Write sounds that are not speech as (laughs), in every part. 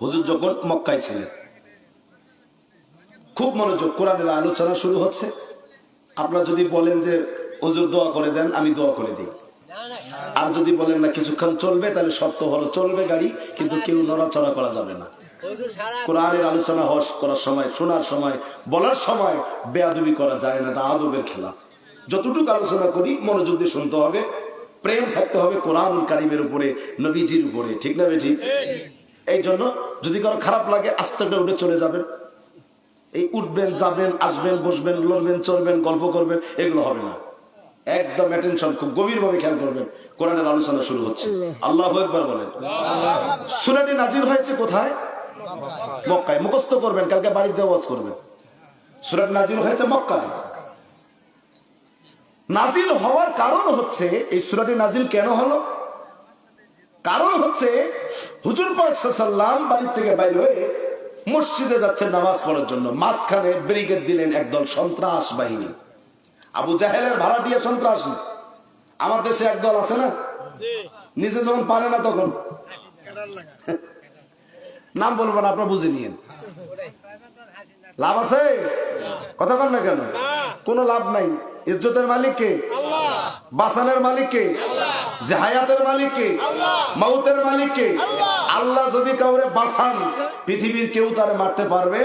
হুজুর যখন মক্কায় ছিলেন, খুব মনোযোগ কোরআনের আলোচনা শুরু হচ্ছে। আপনারা যদি বলেন যে, হুজুর দোয়া করে দেন, আমি দোয়া করে দিই। আর যদি বলেন না, কিছুক্ষণ চলবে, তাহলে সত্য হলো চলবে গাড়ি, কিন্তু কেউ নড়াচড়া করা যাবে না। কোরআনের আলোচনা হওয়ার করার সময়, শোনার সময়, বলার সময় বেয়াদবি করা যায় না, এটা আদবের খেলা। যতটুকু আলোচনা করি, মনোযোগ দিয়ে শুনতে হবে, প্রেম থাকতে হবে কোরআন কারিমের উপরে, নবীজির উপরে, ঠিক না বেঠি এই জন্য যদি কারও খারাপ লাগে, আস্তে করে উঠে চলে যাবেন। এই উঠবেন, যাবেন, আসবেন, বসবেন, লড়বেন চলবেন গল্প করবেন, এগুলো হবে না। একদম অ্যাটেনশন খুব গভীর ভাবে খেয়াল করবেন। কোরআনের আলোচনা শুরু হচ্ছে। আল্লাহ একবার বলেন। সুরাটি নাজির হয়েছে কোথায়? মক্কায়। মুখস্থ করবেন, কালকে বাড়িতে ওয়াজ করবেন। সুরাট নাজির হয়েছে মক্কায়। নাজিল হওয়ার কারণ হচ্ছে, এই সুরাটি নাজিল কেন হলো? কারণ হচ্ছে হুজুর পাকসাল্লাম বাড়ির থেকে বাইর হয়ে মসজিদে যাচ্ছেন নামাজ পড়ার জন্য। মাঝখানে ব্রিগেড দিলেন একদল সন্ত্রাস বাহিনী। আবু জাহেলের ভাড়া দিয়ে সন্ত্রাস আমার দেশে একদল আছে না? নিজে যখন পারে না তখন। নাম বলব না আপনার বুঝে নিয়েন। লাভ আছে? কথা বল না কেন? কোনো লাভ নাই। ইজ্জতের মালিক কে? বাসানের মালিক কে? জাহায়াতের মালিক কে মাউতের মালিক কে আল্লাহ। যদি কাউরে বাসান পৃথিবীর কেউ তারে মারতে পারবে?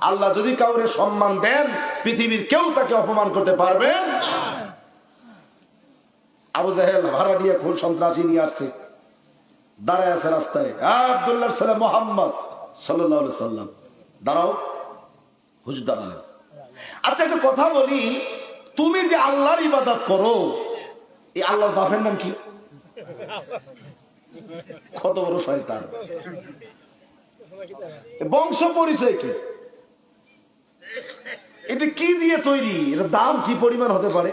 আল্লাহ যদি কাউরে সম্মান দেন পৃথিবীর কেউ তাকে অপমান করতে পারবে? আবু জাহেল ভাড়া নিয়ে খুন সন্ত্রাসী নিয়ে আসছে। দাঁড়ায় আছে রাস্তায়। আবদুল্লাহ সাল্লাম মোহাম্মদ সাল্লাহ সাল্লাম। দাঁড়াও। হুজুর দাঁড়ালেন। আচ্ছা একটা কথা বলি। তুমি যে আল্লাহর ইবাদত করো এই আল্লাহর বাপের নাম কি? কত বড় শয়তান। বংশ পরিচয় কি? এটা কি দিয়ে তৈরি? এটা দাম কি পরিমাণ হতে পারে?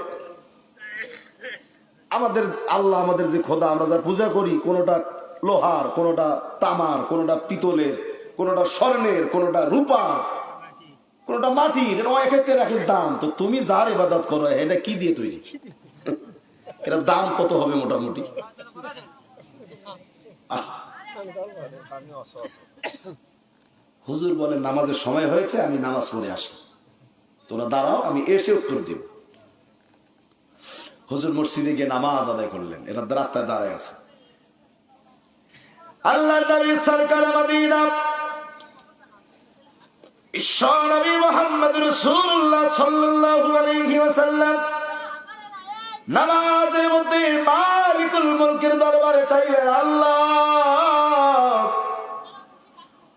আমাদের আল্লাহ আমাদের যে খোদা, আমরা যার পূজা করি, কোনোটা লোহার, কোনোটা তামার, কোনোটা পিতলের, কোনোটা স্বর্ণের, কোনোটা রূপার, কোনোটা মাটির, এটা এক একটা এক এক দাম। তো তুমি যার ইবাদত করো, এটা কি দিয়ে তৈরি? এটা দাম কত হবে মোটামুটি? হুজুর বলেন নামাজের সময় হয়েছে, আমি নামাজ পড়ে আসি। তোরা দাঁড়াও, আমি এসে উত্তর দিব। হুজুর মসজিদে গিয়ে নামাজ আদায় করলেন। এরা রাস্তায় দাঁড়ায় আছে। আল্লাহ নবী সরকার ঈশ্বর নবী মোহাম্মদ রাসূলুল্লাহ সাল্লাল্লাহু আলাইহি ওয়াসাল্লাম নামাজের মধ্যে মালিকুল মুলকের দরবারে চাইলেন আল্লাহ।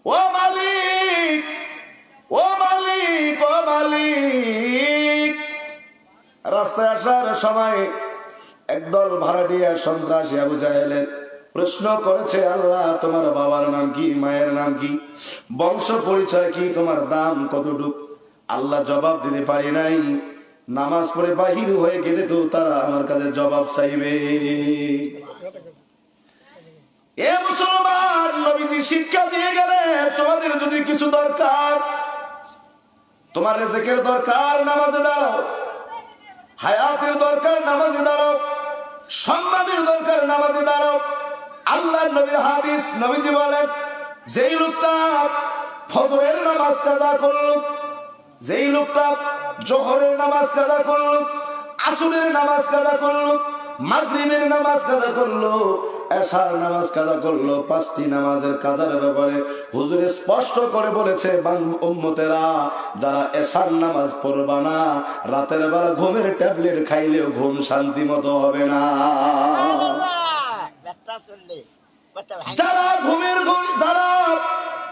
ও মালিক ও মালিক ও মালিক। রাস্তায় আসার সময় একদল ভাড়াটিয়া সন্ত্রাসী আবু জাহেলের প্রশ্ন করেছে, আল্লাহ, তোমার বাবার নাম কি? মায়ের নাম কি? বংশ পরিচয় কি? তোমার দাম কতটুক? আল্লাহ জবাব দিতে পারি নাই। নামাজ পড়ে বাহির হয়ে গেলে তো তারা আমার কাছে জবাব চাইবে। এ মুসলমান, নবীজি শিক্ষা দিয়ে গেলে তোমাদের যদি কিছু দরকার, তোমার রেজেকের দরকার, নামাজে দাঁড়াও। হায়াতের দরকার, নামাজে দাঁড়াও। সম্মানের দরকার, নামাজে দাঁড়াও। আল্লাহ নবীর হাদিস, নবীজি বলেন, যেই লোকটা ফজরের নামাজ কাজা করল, যেই লোকটা জোহরের নামাজ কাদা করল, আসরের নামাজ কাদা করল, মাগরিবের নামাজ কাজা করল নামাজ করল, পাঁচটি নামাজের ব্যাপারে হুজুরে স্পষ্ট করে বলেছে যারা নামাজ পড়বা না, রাতের বেলা ঘুমের ট্যাবলেট খাইলেও ঘুম শান্তি মতো হবে না। যারা ঘুমের ঘুম- যারা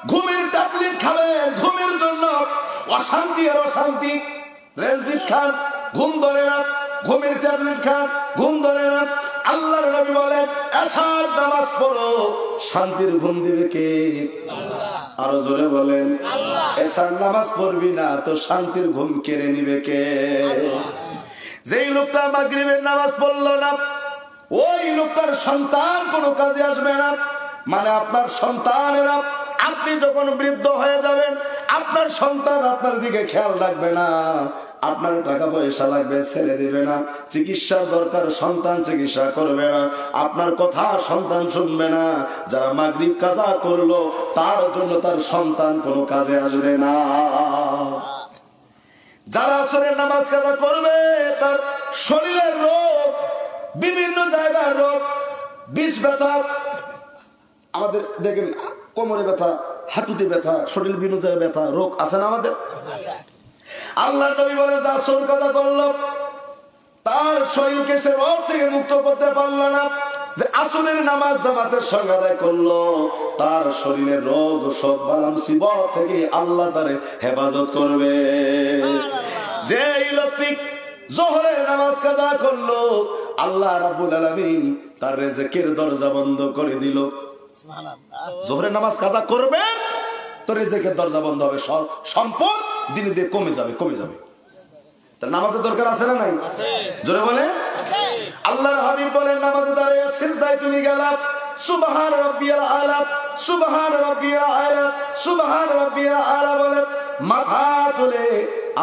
ঘুমের ট্যাবলেট খাবে, ঘুমের জন্য অশান্তি আর অশান্তি রেলজিট খান ঘুম ধরে না ঘুমের ট্যাবলেট খান ঘুম ধরে না। আল্লাহর নবী বলেন এসার নামাজ পড়ো শান্তির ঘুম দিবে কে? আরও জোরে বলেন এসার নামাজ পড়বি না তো শান্তির ঘুম কেড়ে নিবে কে? যেই লোকটা মাগরিবের নামাজ পড়ল না ওই লোকটার সন্তান কোনো কাজে আসবে না। মানে আপনার সন্তানেরা আপনি যখন বৃদ্ধ হয়ে যাবেন, আপনার সন্তান আপনার দিকে খেয়াল রাখবে না। আপনার টাকা পয়সা লাগবে ছেড়ে দিবে না। চিকিৎসার দরকার, সন্তান চিকিৎসা করবে না। আপনার কথা সন্তান শুনবে না। যারা মাগরিব কাজা করল, তার জন্য তার সন্তান কোনো কাজে আসবে না। যারা আসরের নামাজ কাজা করবে, তার শরীরের রোগ, বিভিন্ন জায়গার রোগ, বিষ ব্যথা, আমাদের দেখেন কোমরে ব্যথা হাঁটুতে ব্যথা শরীর বিভিন্ন জায়গায় ব্যথা রোগ আছে না আমাদের? আল্লাহ নবী বলে যা আসর কাজা করল তার শরীরকে সে রোগ থেকে মুক্ত করতে পারল না। যে আসলের নামাজ জামাতের সঙ্গে আদায় করল তার শরীরের রোগ সব বালাম শিব থেকে আল্লাহ তারে হেফাজত করবে। যে ইলেকট্রিক জোহরের নামাজ কাজা করল আল্লাহ রাব্বুল আলামিন তার রেজেকের দরজা বন্ধ করে দিল। জোহরের নামাজ কাজা করবে তো রেজেকের দরজা বন্ধ হবে সম্পদ দিনে দিয়ে কমে যাবে কমে যাবে। নামাজের দরকার আছে না নাই? জোরে বলে আল্লাহর হাবিব বলেন নামাজে দাঁড়িয়ে সিজদায় তুমি গেলা সুবহান রাব্বিয়াল আলা সুবহান রাব্বিয়াল আলা সুবহান রাব্বিয়াল আলা বলে মাথা তুলে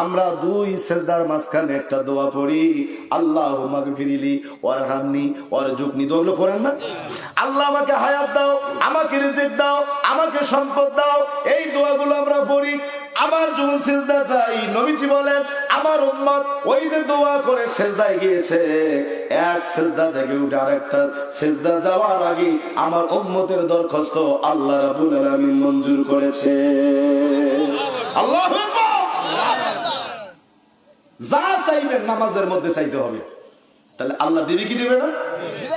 আমরা দুই সেজদার মাঝখানে একটা দোয়া পড়ি, আল্লাহ মাগফিরিলি ওয়ারহামনি ওয়ারজুকনি। দোয়াগুলো পড়েন না? আল্লাহ আমাকে হায়াত দাও, আমাকে রিজিক দাও, আমাকে সম্পদ দাও, এই দোয়াগুলো আমরা পড়ি। আমার যখন সেজদা যাই নবীজি বলেন, আমার উম্মত ওই যে দোয়া করে সেজদায় গিয়েছে, এক সেজদা থেকে উঠে আরেকটা সেজদা যাওয়ার আগে আমার উম্মতের দরখাস্ত আল্লাহ রাব্বুল আলামিন মঞ্জুর করেছে। আল্লাহু যা চাইবেন নামাজের মধ্যে চাইতে হবে। তাহলে আল্লাহ দেবে কি দেবে না?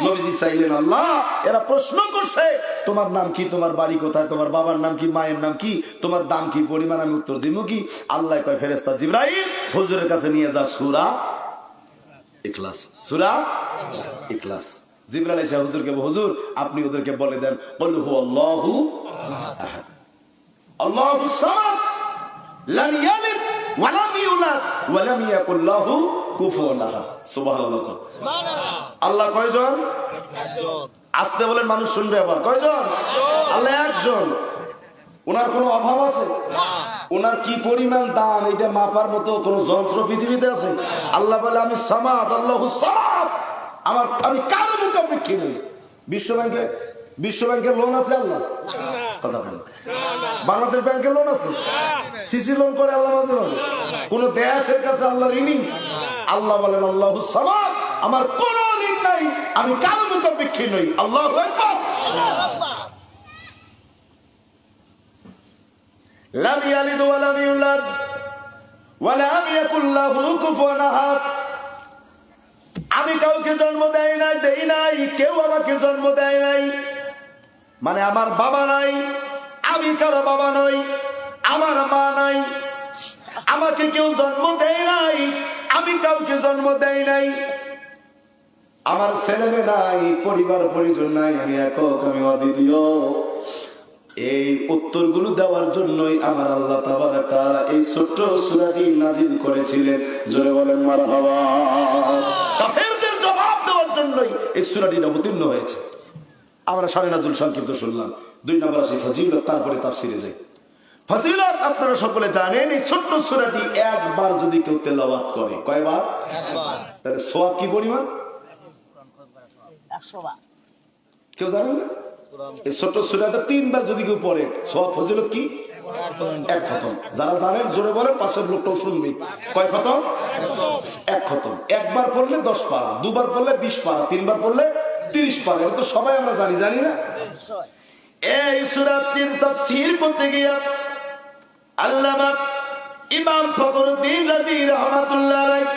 নবীজি চাইলেন আল্লাহ এরা প্রশ্ন করছে তোমার নাম কি তোমার বাড়ি কোথায় তোমার বাবার নাম কি মায়ের নাম কি তোমার দাম কি পরিমাণ আমি উত্তর দিব কি? আল্লাহ কয় ফেরেস্তা জিব্রাহিম হুজুরের কাছে নিয়ে যা সুরা ইখলাস সুরা ইখলাস। জিব্রাইল এসে হুজুরকে হুজুর আপনি ওদেরকে বলে দেন বল হু আল্লাহু আল্লাহু সামাদ লাম ইয়ালিদ আল্লাহ কয়জন? আসতে বলেন মানুষ শুনবে আবার। কয়জন? আল্লাহ একজন। ওনার কোনো অভাব আছে? ওনার কি পরিমাণ দাম এটা মাপার মতো কোন যন্ত্র পৃথিবীতে আছে? আল্লাহ বলে আমি সামাদ আল্লাহ সামাদ। আমার আমি কারও মুখাপেক্ষী নেই বিশ্ব ব্যাংকে বিশ্ব ব্যাংকের লোন আছে আল্লাহ? কথা বলেন। বাংলাদেশ ব্যাংকের লোন আছে? সিসি লোন করে আল্লাহ মাঝে মাঝে। কোন দেশের কাছে আল্লাহ ঋণী আল্লাহ বলেন, আল্লাহ আমার কোন ঋণ নাই, আমি কারও মুখাপেক্ষী নই। আল্লাহ ওয়া লাম ইউলাদ, ওয়া লাম ইয়াকুল লাহু কুফুয়ান আহাদ। আমি কাউকে জন্ম দেয় নাই, দেই নাই, কেউ আমাকে জন্ম দেয় নাই। মানে আমার বাবা নাই, আমি কারও বাবা নই, আমার মা নাই, আমাকে কেউ জন্ম দেয় নাই, আমি কাউকে জন্ম দেয় নাই। আমার ছেলে মেয়ে নাই, পরিবার পরিজন নাই, আমি একক, আমি অদ্বিতীয়। এই উত্তরগুলো দেওয়ার জন্যই আমার আল্লাহ তারা এই ছোট্ট সুরাটি নাজিল করেছিলেন। জোরে বলেন, মারহাবা। কাফেরদের জবাব দেওয়ার জন্যই এই সূরাটি অবতীর্ণ হয়েছে। আমরা সাড়ে নাজুল সংক্ষিপ্ত শুনলাম। দুই নম্বর আসি ফজিলত তারপরে তাফসিরে যাই। ফজিলত আপনারা সকলে জানেন এই ছোট্ট সূরাটি একবার যদি কেউ তেলাওয়াত করে কয়বার? তাহলে সওয়াব কি পরিমাণ? কেউ জানেন না? এই ছোট্ট সূরাটা তিনবার যদি কেউ পড়ে সওয়াব ফজিলত কি? এক খতম। যারা জানেন জোরে বলেন পাশের লোকটাও শুনবি। কয় খতম। এক খতম। একবার পড়লে দশ পারা দুবার পড়লে বিশ পারা তিনবার পড়লে তিরিশ পারা তো সবাই আমরা জানি জানি না? এই সুরাতির তাফসীর করতে গিয়া আল্লামা ইমাম ফখরুদ্দিন রাজি রহমাতুল্লাহ আলাইহি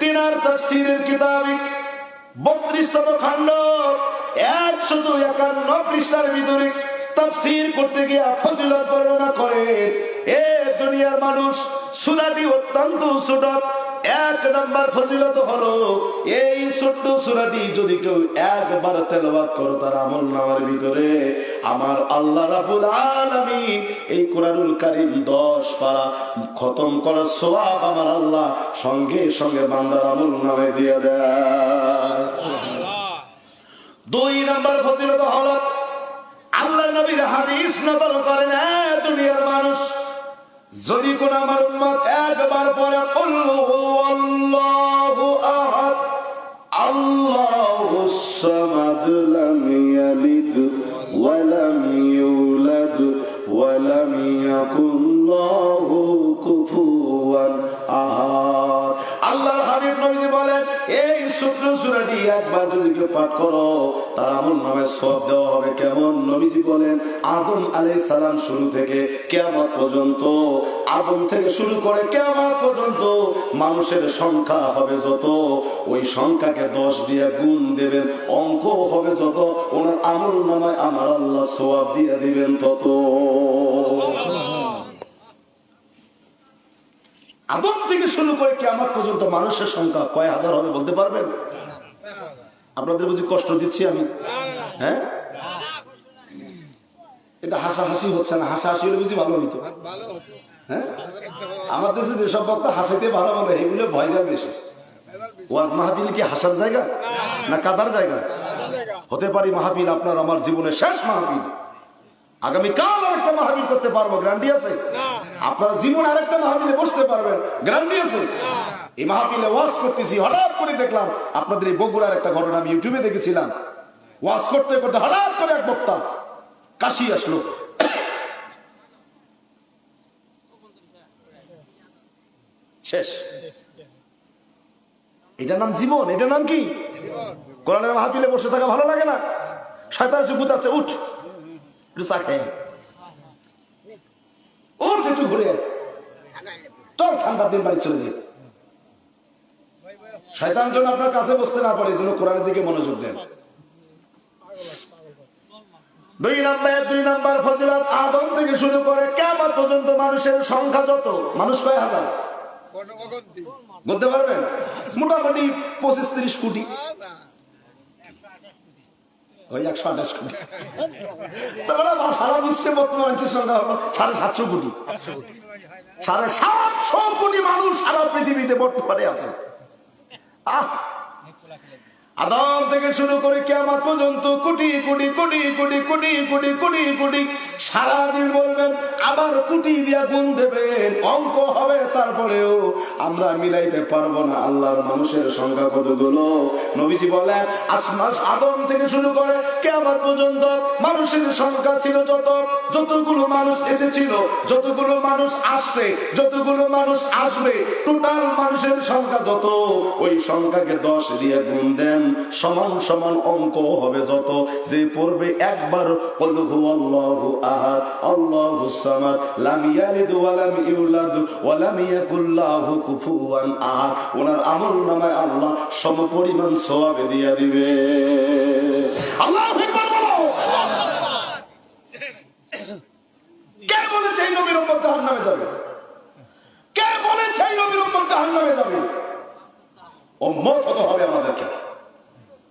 তিনার তাফসীরের কিতাবে 32 তম খণ্ড 151 পৃষ্ঠার ভিতরে তাফসীর করতে গিয়া ফজিলত বর্ণনা করে এ দুনিয়ার মানুষ সুরাটি অত্যন্ত ছোট এক নাম্বার ফজিলত হলো, এই ছোট্ট সুরাটি যদি কেউ একবার তেলাওয়াত করো তার আমল নামার ভিতরে, আমার আল্লাহ রাব্বুল আলামিন এই কোরআনুল কারীম 10 পারা খতম করার সওয়াব আমার আল্লাহ সঙ্গে সঙ্গে বান্দার আমল নামে দিয়ে দেয়। দুই নাম্বার ফজিলত হলো, আল্লাহ নবীর হাদিস নজর করেন দুনিয়ার মানুষ। যদি কোন আমার উম্মত একবার পরে আল্লাহু আহাদ, আল্লাহু সামাদ লাম ইয়ালিদ ওয়া লাম ইউলাদ ওয়া লাম ইয়াকুল কেমন? থেকে শুরু করে কিয়ামত পর্যন্ত মানুষের সংখ্যা হবে যত। ওই সংখ্যাকে দশ দিয়ে গুণ দেবেন, অঙ্ক হবে যত। ওনার আমল নামায় আমার আল্লাহ সোয়াব দিয়ে দিবেন তত। আদম থেকে শুরু করে কি আমার পর্যন্ত মানুষের সংখ্যা কয় হাজার হবে বলতে পারবেন? আপনাদের বুঝি কষ্ট দিচ্ছি আমি? হ্যাঁ? এটা হাসাহাসি হচ্ছে না, হাসাহাসি হলে বুঝি ভালো হইতো। হ্যাঁ? আমার দেশে যেসব বক্তা হাসাইতে ভালো বলে, এগুলো যায় বেশি। ওয়াজ মাহফিল কি হাসার জায়গা? না কাদার জায়গা? হতে পারি মাহফিল আপনার, আমার জীবনের শেষ মাহফিল। আগামী কাল আরেকটা মাহফিল করতে পারব, গ্যারান্টি আছে? আপনার জীবন আরেকটা মাহফিলে বসতে পারবেন। গ্যারান্টি আছে এই মাহফিলে ওয়াজ করতেছি, হঠাৎ করে দেখলাম আপনাদের এই বগুড়ার একটা ঘটনা আমি ইউটিউবে দেখেছিলাম। ওয়াজ করতে করতে হঠাৎ করে এক বক্তা কাশি আসলো। শেষ। এটার নাম জীবন, এটার নাম কি? কোরআনের মাহফিলে বসে থাকা ভালো লাগে না? শয়তান এসে গুতাচ্ছে উঠ। একটু চা খেয়ে উঠ একটু ঘুরে। চল ঠান্ডার দিন বাড়ি চলে যাই। শয়তান যেন আপনার কাছে বসতে না পারে যেন কোরআনের দিকে মনোযোগ দেন। দুই নাম্বার দুই নাম্বার ফজিলত আদম থেকে শুরু করে কেমন পর্যন্ত মানুষের সংখ্যা যত মানুষ কয় হাজার? বলতে পারবেন? মোটামুটি পঁচিশ তিরিশ কোটি। ওই একশো আঠাশ কোটি। তারপরে সারা বিশ্বে বর্তমান মানুষের সংখ্যা সাড়ে সাতশো কোটি। সাড়ে সাতশো কোটি মানুষ সারা পৃথিবীতে বর্তমানে আছে। আহ! আদাম থেকে শুরু করে কেমন পর্যন্ত কোটি কোটি কোটি কোটি কোটি কোটি কোটি কোটি সারাদিন বলবেন, আবার কোটি দিয়া গুণ দেবেন, অঙ্ক হবে, তারপরেও আমরা মিলাইতে পারব না আল্লাহর মানুষের সংখ্যা কতগুলো? নবীজি বলেন আসমাস আদম থেকে শুরু করে কে কেমন পর্যন্ত মানুষের সংখ্যা ছিল যত, যতগুলো মানুষ এসেছিল, যতগুলো মানুষ আসছে, যতগুলো মানুষ আসবে টোটাল মানুষের সংখ্যা যত, ওই সংখ্যাকে দশ দিয়ে গুণ দেন। সমান সমান অঙ্ক হবে যত। যে পড়বে একবার কলহু আল্লাহু আহাদ, আল্লাহু সামাদ, লাম ইয়ালিদ ওয়া লাম ইউলাদ ওয়া লাম ইয়াকুল কুফুয়ান আহাদ। ওনার আমল নামায় আল্লাহ সমপরিমাণ সওয়াব দিয়ে দিবে। আল্লাহু আকবার বলো। কে বলেছে নবীর উম্মত জাহান্নামে যাবে? কে বলেছে নবীর উম্মত জাহান্নামে যাবে? উম্মত হতে হবে আমাদেরকে।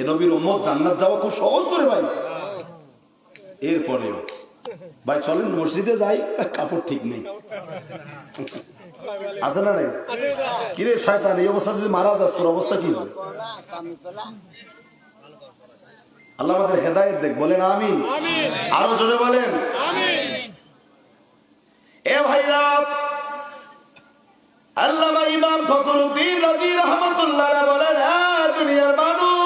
এ নবীর জান্নাত যাওয়া খুব সহজ করে ভাই। এরপরেও। ভাই, চলেন মসজিদে যাই, কাপড় ঠিক নেই। আছে না নাই? কিরে শয়তান, এই অবস্থা যদি মারা যাস, তোর অবস্থা কি আল্লাহ আমাদের হেদায়েত দেখ, বলেন আরও জোরে বলেন। এ আল্লামা ইমাম ফখরুদ্দিন রাজি রহমতুল্লাহ বলেন হ্যাঁ দুনিয়ার মানুষ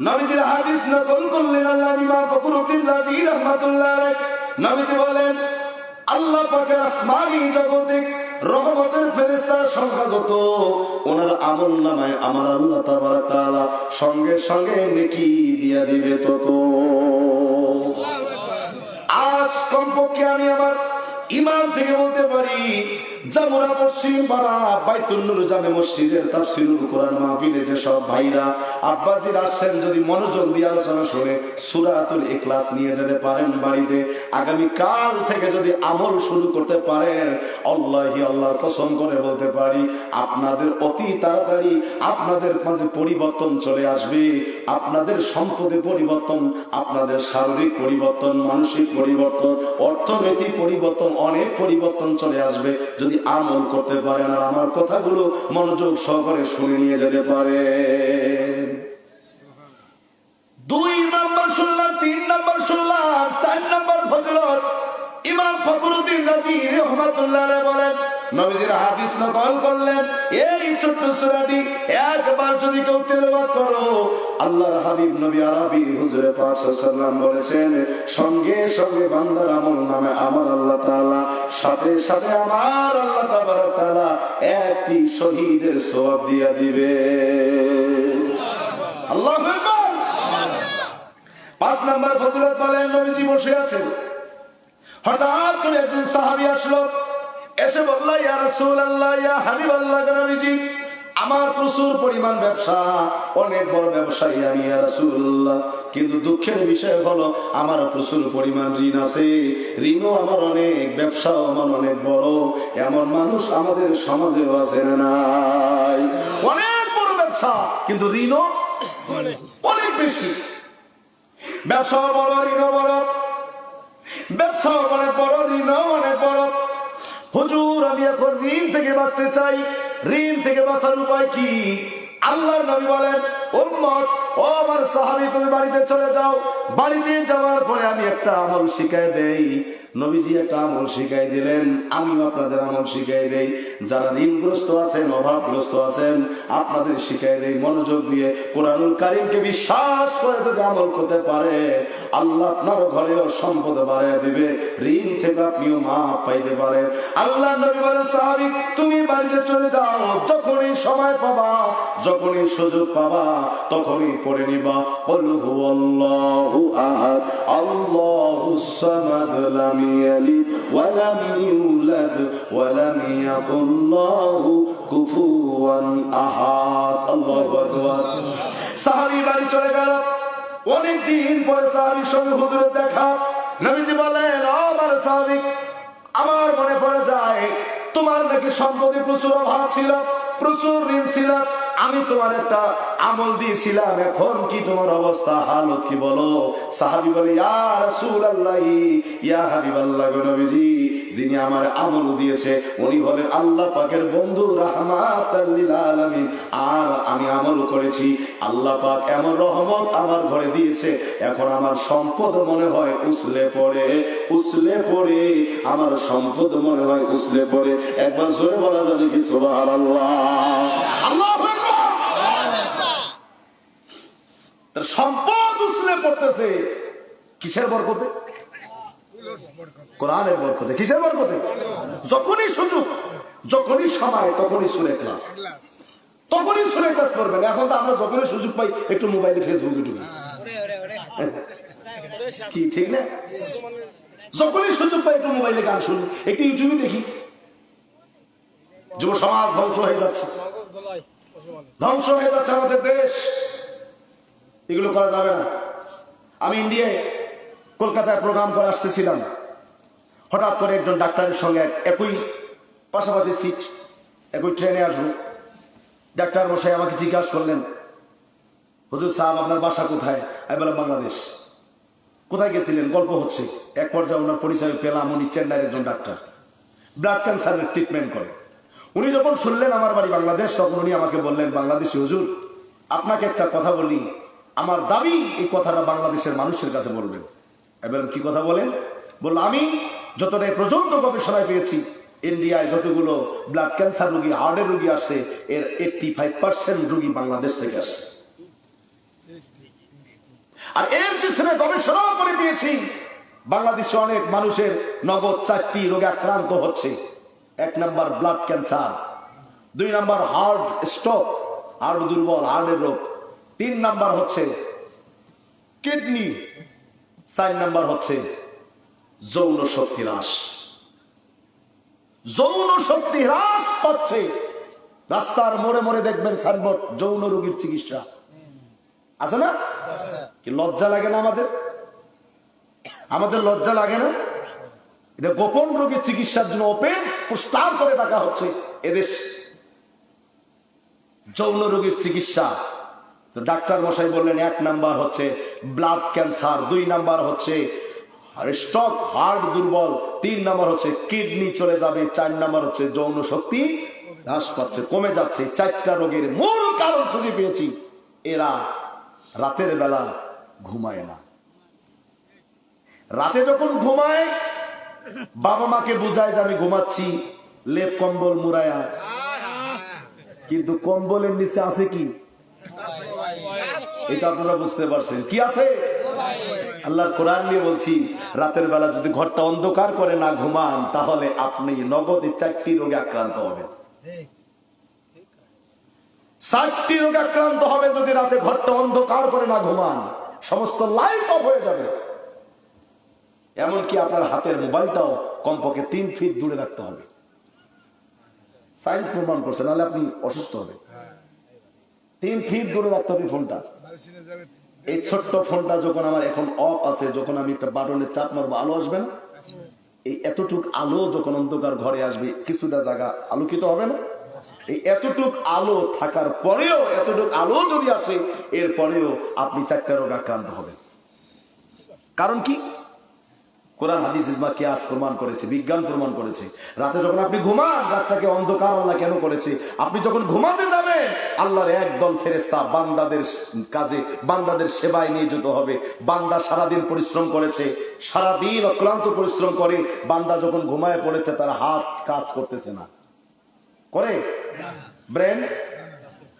নবীজির হাদিস নকল করলেন আল্লাহ ইমাম ফখরুদ্দিন রাজি রহমাতুল্লাহ নবীজি বলেন, আল্লাহ পাকের আসমানি জগতে রহমতের ফেরেস্তার সংখ্যা যত, ওনার আমল নামায় আমার আল্লাহ তাআলা সঙ্গে সঙ্গে নেকি দিয়া দিবে তত। আজ কমপক্ষে আমি আমার ইমান থেকে বলতে পারি জামুরা পাড়া বাইতুল জামে মসজিদের কোরআন মাহফিলে যে সব ভাইরা আসছেন, যদি মনোযোগ দিয়ে আলোচনা শুনে সূরাতুল ইখলাস নিয়ে যেতে পারেন বাড়িতে। আগামী কাল থেকে যদি আমল শুরু করতে পারেন, আল্লাহি আল্লাহর কসম করে বলতে পারি, আপনাদের অতি তাড়াতাড়ি আপনাদের মাঝে পরিবর্তন চলে আসবে। আপনাদের সম্পদে পরিবর্তন, আপনাদের শারীরিক পরিবর্তন, মানসিক পরিবর্তন, অর্থনৈতিক পরিবর্তন, অনেক পরিবর্তন চলে আসবে। যদি আমল করতে পারেন আর আমার কথাগুলো মনোযোগ সহকারে শুনে নিয়ে যেতে পারে। দুই নম্বর শুনলাম, তিন নম্বর শুনলাম, চার নম্বর ফজলত। ইমাম ফখরুদ্দিন রাজি রহমাতুল্লাহ বলেন নবীজির হাদিস নকল করলেন। এই ছোট্ট একবার যদি কেউ তেলাওয়াত করো, আল্লাহর হাবিব নবী আরবি বলেছেন, সঙ্গে সঙ্গে বান্দার আমল নামে আমার আল্লাহ তাআলা, সাথে সাথে আমার আল্লাহ একটি শহীদের সওয়াব দিয়া দিবে। আল্লাহু পাঁচ নাম্বার ফজিলত বলেন, নবীজি বসে আছেন। হঠাৎ করে একজন সাহাবি আসলো। এসে বলল ইয়া রাসূলুল্লাহ, ইয়া হাবিবাল্লাহ নবীজি আমার প্রচুর পরিমাণ ব্যবসা, অনেক বড় ব্যবসায়ী আমি রাসূলুল্লাহ। কিন্তু দুঃখের বিষয় হলো, আমার প্রচুর পরিমাণ ঋণ আছে। ঋণও আমার অনেক, ব্যবসাও আমার অনেক বড়। এমন মানুষ আমাদের সমাজেও আছে নাই? অনেক বড় ব্যবসা, কিন্তু ঋণও অনেক বেশি। ব্যবসা বড়, ঋণও বড়। ব্যবসা অনেক বড়, ঋণও অনেক বড়। হুজুর, আমি এখন ঋণ থেকে বাঁচতে চাই। ঋণ থেকে বাঁচার উপায় কি? আল্লাহর নবী বলেন, উম্মত আমার সাহাবী, তুমি বাড়িতে চলে যাও। বাড়িতে যাওয়ার পরে আমি একটা আমল শিখাই দেই। নবীজি একটা আমল শিখাই দিলেন, আমিও আপনাদের আমল শিখাই দেই। যারা ঋণগ্রস্ত আছেন, অভাবগ্রস্ত আছেন, আপনাদের শিখাই দেই মনোযোগ দিয়ে কোরআনুল কারিমকে বিশ্বাস করে যদি আমল করতে পারে, আল্লাহ আপনার ঘরেও সম্পদ বাড়ায় দিবে, ঋণ থেকে আপনিও মা পাইতে পারেন। আল্লাহ নবী বলেন, সাহাবী, তুমি বাড়িতে চলে যাও, যখনই সময় পাবা, যখনই সুযোগ পাবা, তখনই করে নিবা হু আহাদ সামাদ লাম ইয়ালিদ, ওয়া লাম ইউলাদ, ওয়া লাম ইয়াকুল লাহু আহাদ। আল্লাহু আকবার। সাহাবী বাড়ি চলে গেল। অনেক দিন পরে সাহাবীর সঙ্গে হুজুরের দেখা। নবীজি বলেন আমার সাহাবী, আমার মনে পড়ে যায়, তোমার নাকি সম্পদে প্রচুর অভাব ছিল। প্রচুর ঋণ ছিল আমি তোমার একটা আমল দিয়েছিলাম। এখন কি তোমার অবস্থা? হালত কি বলো? সাহাবি বলে, ইয়া হাবিবাল্লাহ নবীজি, যিনি আমার আমল দিয়েছে, উনি হলেন আল্লাহ পাকের বন্ধু আলামিন। আর আমি আমল করেছি। আল্লাহ পাক এমন রহমত আমার ঘরে দিয়েছে। এখন আমার সম্পদ মনে হয় উসলে পড়ে উসলে পড়ে। আমার সম্পদ মনে হয় উসলে পড়ে। একবার জোরে বলা যাবে কি সুবহানাল্লাহ? আল্লাহু সম্পদ উসলে কিসের বরকতে? কোরআনের বরকতে। কিসের বরকতে? যখনই সুযোগ, যখনই সময়, তখনই শুনে ক্লাস। তখনই শুনে ক্লাস করবেন। এখন তো আমরা যখনই সুযোগ পাই, একটু মোবাইলে ফেসবুকে ঢুকি। কি, ঠিক না? যখনই সুযোগ পাই, একটু মোবাইলে গান শুনি। একটু ইউটিউবে দেখি। যুব সমাজ ধ্বংস হয়ে যাচ্ছে। ধ্বংস হয়ে যাচ্ছে আমাদের দেশ। এগুলো করা যাবে না। আমি ইন্ডিয়ায় কলকাতায় প্রোগ্রাম করে আসতেছিলাম। হঠাৎ করে একজন ডাক্তারের সঙ্গে একই পাশাপাশি সিট একই ট্রেনে আসব। ডাক্তার মশাই আমাকে জিজ্ঞাসা করলেন, হুজুর সাহেব, আপনার বাসা কোথায়? আমি বললাম, বাংলাদেশ। কোথায় গেছিলেন? গল্প হচ্ছে। এক পর্যায়ে ওনার পরিচয় পেলাম, উনি চেন্নাইয়ের একজন ডাক্তার। ব্লাড ক্যান্সারের ট্রিটমেন্ট করে। উনি যখন শুনলেন আমার বাড়ি বাংলাদেশ, তখন উনি আমাকে বললেন, বাংলাদেশি হুজুর, আপনাকে একটা কথা বলি। আমার দাবি এই কথাটা বাংলাদেশের মানুষের কাছে বলবেন। এবার কি কথা বলেন? বলল, আমি যতটা এ পর্যন্ত গবেষণায় পেয়েছি, ইন্ডিয়ায় যতগুলো ব্লাড ক্যান্সার রোগী হার্টের রোগী আসছে, এর এইটটি ফাইভ পার্সেন্ট রোগী বাংলাদেশ থেকে আসছে। আর এর পিছনে গবেষণা করে পেয়েছি, বাংলাদেশে অনেক মানুষের নগদ চারটি রোগে আক্রান্ত হচ্ছে। এক নাম্বার ব্লাড ক্যান্সার দুই নাম্বার হার্ট স্ট্রোক হার্ট দুর্বল হার্টের রোগ তিন নাম্বার হচ্ছে কিডনি চার নাম্বার হচ্ছে যৌন শক্তি হ্রাস। যৌন শক্তি হ্রাস পাচ্ছে রাস্তার মোড়ে মোড়ে দেখবেন সাইনবোর্ড যৌন রোগীর চিকিৎসা। আছে না? কি লজ্জা লাগে না আমাদের? আমাদের লজ্জা লাগে না? এটা গোপন রোগীর চিকিৎসার জন্য ওপেন পোস্টার করে রাখা হচ্ছে এদেশ যৌন রোগীর চিকিৎসা। তো ডাক্তার মশাই বললেন, এক নাম্বার হচ্ছে ব্লাড ক্যান্সার দুই নাম্বার হচ্ছে স্টক হার্ট দুর্বল, তিন নাম্বার হচ্ছে কিডনি চলে যাবে, চার নাম্বার হচ্ছে যৌন শক্তি হ্রাস পাচ্ছে, কমে যাচ্ছে। চারটা রোগের মূল কারণ খুঁজে পেয়েছি। এরা রাতের বেলা ঘুমায় না। রাতে যখন ঘুমায় বাবা মাকে বুঝায় যে আমি ঘুমাচ্ছি, লেপ কম্বল মুড়ায়া। কিন্তু কম্বলের নিচে আছে কি? এটা আপনারা বুঝতে পারছেন। কি আছে? আল্লাহর কোরআন নিয়ে বলছি, রাতের বেলা যদি ঘরটা অন্ধকার করে না ঘুমান, তাহলে আপনি নগদে চারটি রোগে আক্রান্ত হবেন। চারটি রোগে আক্রান্ত হবেন যদি রাতে ঘরটা অন্ধকার করে না ঘুমান। সমস্ত লাইট অফ হয়ে যাবে। এমনকি আপনার হাতের মোবাইলটাও কমপক্ষে তিন ফিট দূরে রাখতে হবে। সায়েন্স প্রমাণ করছে, নাহলে আপনি অসুস্থ হবে তিন ফিট দূরে রাখতে হবে ফোনটা। এই ছোট্ট ফোনটা যখন আমার এখন অফ আছে, যখন আমি একটা বাটনের চাপ মারবো, আলো আসবে না? এই এতটুক আলো যখন অন্ধকার ঘরে আসবে, কিছুটা জায়গা আলোকিত হবে না? এই এতটুক আলো থাকার পরেও, এতটুক আলো যদি আসে এর পরেও আপনি চারটা রোগ আক্রান্ত হবেন। কারণ কি? কোরআন, হাদিস ইসমা কিয়াস প্রমাণ করেছে, বিজ্ঞান প্রমাণ করেছে। রাতে যখন আপনি ঘুমান, রাতটাকে অন্ধকার আল্লাহ কেন করেছে? আপনি যখন ঘুমাতে যাবেন, আল্লাহর একদল ফেরেস্তা বান্দাদের কাজে, বান্দাদের সেবায় নিয়োজিত হবে। বান্দা সারাদিন পরিশ্রম করেছে, সারাদিন অক্লান্ত পরিশ্রম করে, বান্দা যখন ঘুমায় পড়েছে, তার হাত কাজ করতেছে না। করে? ব্রেন?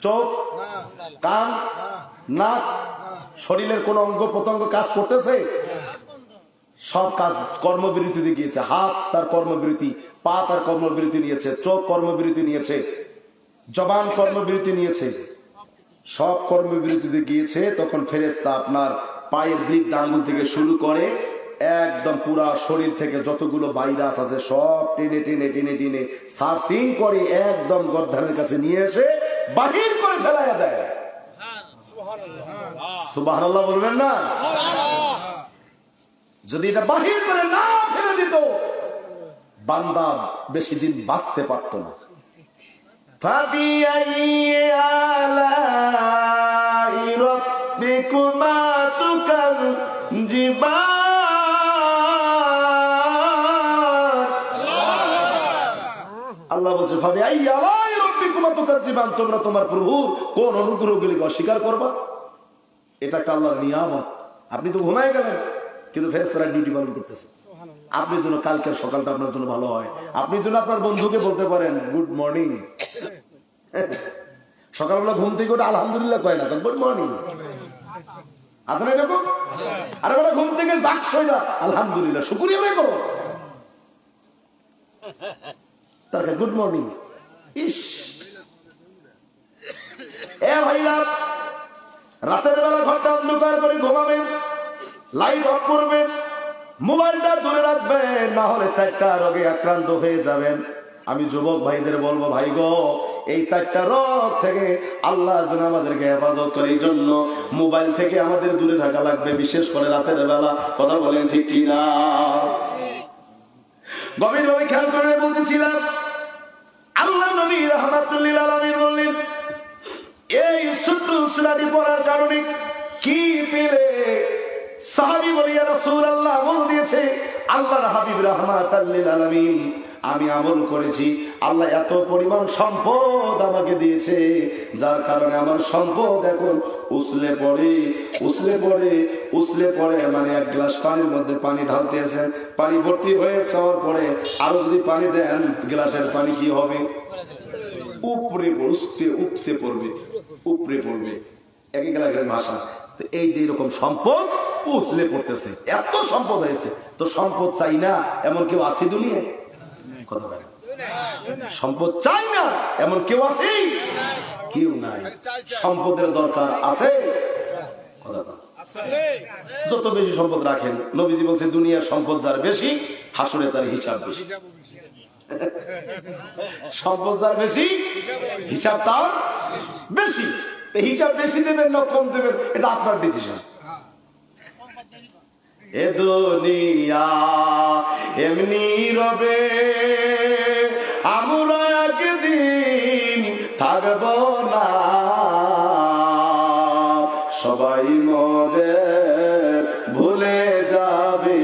চোখ? কান? নাক? শরীরের কোন অঙ্গ প্রত্যঙ্গ কাজ করতেছে? সব কাজ কর্মবিরতিতে গিয়েছে হাত তার কর্মবিরতি পা তার কর্মবিরতি নিয়েছে চোখ কর্মবিরতি নিয়েছে জবান কর্মবিরতি নিয়েছে। সব কর্মবিরতিতে গিয়েছে তখন ফেরেস্তা আপনার পায়ের ব্রিক ডাঙ্গুল থেকে শুরু করে একদম পুরা শরীর থেকে যতগুলো ভাইরাস আছে সব টেনে টেনে টেনে টেনে সার্সিং করে একদম গর্ধানের কাছে নিয়ে এসে বাহির করে ফেলাইয়া দেয়। সুবাহ বলবেন না? যদি এটা বাহির করে না ফেলে দিত, বান্দা বেশি দিন বাঁচতে পারত না। আল্লাহ বলছে ভাবি আই আলাই রব্বি কুমা তুকার জীবান, তোমরা তোমার প্রভুর কোন অনুগ্রহগুলিকে অস্বীকার করবা? এটা একটা আল্লাহর নিয়ামত। আপনি তো ঘুমায় গেলেন। কিন্তু ফেরেস্তারা ডিউটি পালন করতেছে। আপনি জন্য কালকের সকালটা আপনার জন্য ভালো হয়। আপনি জন্য আপনার বন্ধুকে বলতে পারেন গুড মর্নিং (laughs) সকালবেলা ঘুম থেকে ওটা আলহামদুলিল্লাহ কয় না গুড মর্নিং আছে না এরকম? আরে বেলা ঘুম থেকে না। আলহামদুলিল্লাহ শুকুরিয়া করো। তার গুড মর্নিং ইস। এ ভাইরা রাতের বেলা ঘরটা অন্ধকার করে ঘুমাবেন। লাইট অফ করবেন, মোবাইলটা দূরে রাখবেন, না হলে চারটা রোগে আক্রান্ত হয়ে যাবেন। আমি যুবক ভাইদের বলব, ভাই গো, এই চারটা রোগ থেকে আল্লাহ যেন আমাদেরকে হেফাজত করে, এই জন্য মোবাইল থেকে আমাদের দূরে থাকা লাগবে, বিশেষ করে রাতের বেলা। কথা বলেন ঠিক কি না গভীর ভাবে খেয়াল করে বলতেছিলাম, আল্লাহ নবী রহমাতুল্লিল আলমিন বললেন, এই ছোট্ট সুরাটি পড়ার কারণে কি পেলে? সাহাবি বলিয়া রাসূলুল্লাহ বল দিয়েছে, আল্লাহর হাবিব রাহমাতাল্লিল আলামিন। আমি আমল করেছি, আল্লাহ এত পরিমাণ সম্পদ আমাকে দিয়েছে, যার কারণে আমার সম্পদ এখন উসলে পড়ে উসলে পড়ে উসলে পড়ে মানে এক গ্লাস পানির মধ্যে পানি ঢালতে আছেন পানি ভর্তি হয়ে যাওয়ার পরে আরও যদি পানি দেন, গ্লাসের পানি কি হবে? উপরে উসপে উপসে পড়বে, উপরে পড়বে। একই এলাকার ভাষা। তো এই যে এরকম সম্পদ উসলে পড়তেছে, এত সম্পদ হয়েছে, তো সম্পদ চাই না, এমন কেউ আছে দুনিয়া কথা বলে সম্পদ চাই না, এমন কেউ আছে? কেউ নাই। সম্পদের দরকার আছে? কথা। যত বেশি সম্পদ রাখেন, নবীজি বলছে, দুনিয়ার সম্পদ যার বেশি, হাসুরে তার হিসাব বেশি। সম্পদ যার বেশি, হিসাব তার বেশি। হিসাব বেশি দেবেন না কম দেবেন? এটা আপনার ডিসিশন এ দুনিয়া এমনি রবে, আমরা একদিন থাকব না। সবাই মোদের ভুলে যাবে,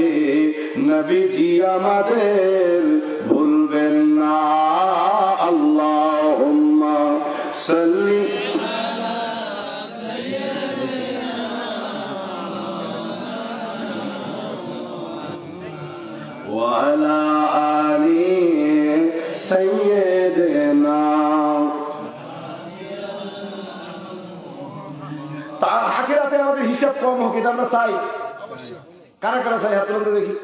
নবীজি আমাদের ভুলবেন না। আল্লাহ সাল্লি হিসাব কম হোক এটা আমরা চাই। কারা কারা চাই? হাত তুলতে দেখি।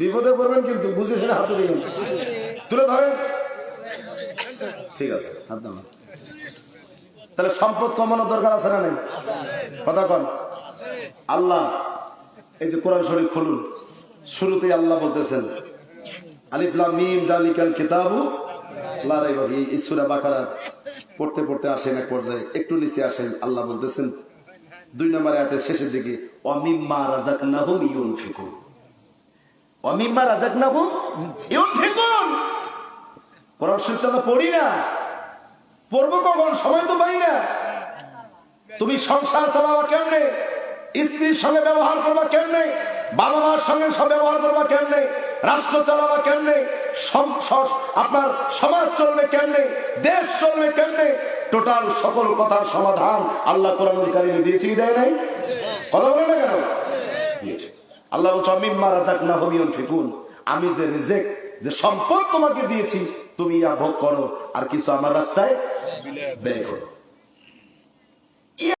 বিপদে পড়বেন কিন্তু বুঝে শুনে হাত তুলে। তুলে ধরেন। ঠিক আছে হাত দাও তাহলে সম্পদ কমানোর দরকার আছে না নাই? কথা কন। আল্লাহ এই যে কোরআন শরীফ খুলুন। শুরুতেই আল্লাহ বলতেছেন আলিফলাম মিম জালিকাল কিতাবু এই সূরা বাকারা পড়তে পড়তে আসেন এক পর্যায়ে, একটু নিচে আসেন, আল্লাহ বলতেছেন, দুই নম্বর শেষের দিকে, অমিম্মা রাজাকনাহুম ইউনফিকুন। অমিম্মা কোরআন শরীফ তো পড়ি না। পড়ব কখন? সময় তো পাই না। তুমি সংসার চালাবা কেমনে? স্ত্রীর সঙ্গে ব্যবহার করবা কেমনে? বাবা মার সঙ্গে সব ব্যবহার করবা কেমনে? রাষ্ট্র চালাবা কেমনে? আপনার সমাজ চলবে কেমনে? দেশ চলবে কেমনে? টোটাল সকল কথার সমাধান আল্লাহ কোরআনুল কারিমে দিয়েছি দেয় নাই? কথা বলে না কেন? আল্লাহ বলছে, অমিম্মা রাজাক না হমিয়ন ফিকুন আমি যে রিজেক, যে সম্পদ তোমাকে দিয়েছি, তুমি ইয়া ভোগ করো, আর কিছু আমার রাস্তায় ব্যয় করো।